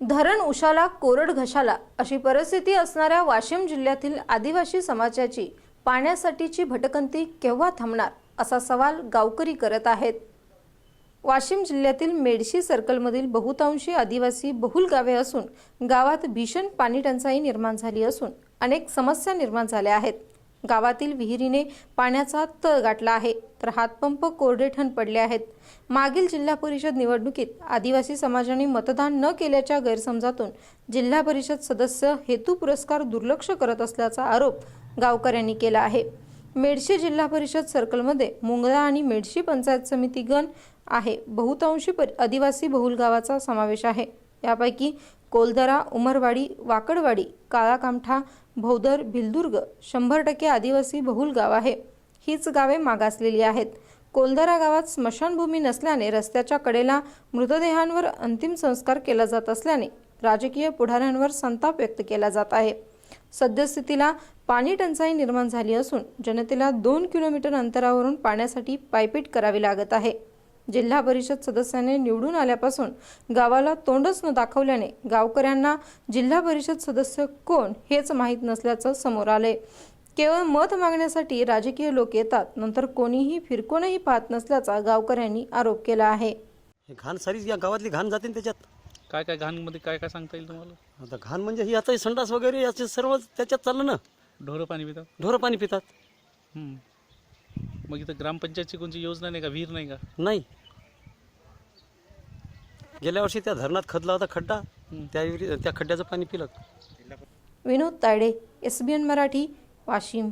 धरण उशाला कोरड घशाला अशी परिस्थिती असणाऱ्या वाशिम जिल्ह्यातील आदिवासी समाजाची पाण्यासाठीची भटकंती केव्हा थांबणार असा सवाल गावकरी करत आहेत. वाशिम जिल्ह्यातील मेडशी सर्कलमधील बहुतांशी आदिवासी बहुल गावे असून गावात भीषण पाणी टंचाई निर्माण झाली असून अनेक समस्या निर्माण झाल्या आहेत. गावातील विहिरीने पाण्याचा तळ गाठला आहे तर हातपंप कोरडेठण पडले आहेत. मागील जिल्हा परिषद निवडणुकीत आदिवासी समाजाने मतदान न केल्याच्या गैरसमजातून जिल्हा परिषद सदस्य हेतू पुरस्कार दुर्लक्ष करत असल्याचा आरोप गावकऱ्यांनी केला आहे. मेडशी जिल्हा परिषद सर्कलमध्ये मुंगळा आणि मेडशी पंचायत समिती गण आहे. बहुतांशी परि- आदिवासी बहुल गावाचा समावेश आहे. यापैकी कोलदरा उमरवाडी वाकडवाडी काळाकामठा भौदर भिलदुर्ग शंभर टक्के आदिवासी बहुल गाव आहे. हीच गावे मागासलेली आहेत. कोलदरा गावात स्मशानभूमी नसल्याने रस्त्याच्या कडेला मृतदेहांवर अंतिम संस्कार केला जात असल्याने राजकीय पुढाऱ्यांवर संताप व्यक्त केला जात आहे. सद्यस्थितीला पाणी टंचाई निर्माण झाली असून जनतेला दोन किलोमीटर अंतरावरून पाण्यासाठी पायपीट करावी लागत आहे. जिल्हा परिषद सदस्याने निवडून आल्यापासून गावाला तोंडच न दाखवल्याने गावकऱ्यांना जिल्हा परिषद सदस्य कोण हेच माहीत नसल्याचं समोर आले केवळ मत मागण्यासाठी राजकीय लोक येतात नंतर कोणीही फिरकूनही पाहत नसल्याचा गावकऱ्यांनी आरोप केला आहे. हे घाण सारीच या गावातली घाण जाते ना त्याच्यात. काय काय घाणमध्ये काय काय सांगता येईल तुम्हाला? आता घाण म्हणजे ही आता हे संडास वगैरे याचे सर्व त्याच्यात चाललं ना. ढोरं पाणी पितात? ढोरं पाणी पितात. हम्म. मग इथं ग्रामपंचायतची कोणती योजना नाही का? विहीर नाही का? नाही. गेल्या वर्षी त्या धरणात खदला होता खड्डा. त्या विहिरी- त्या खड्ड्याचं पाणी पिलं. विनोद तायडे एस मराठी वाशिम.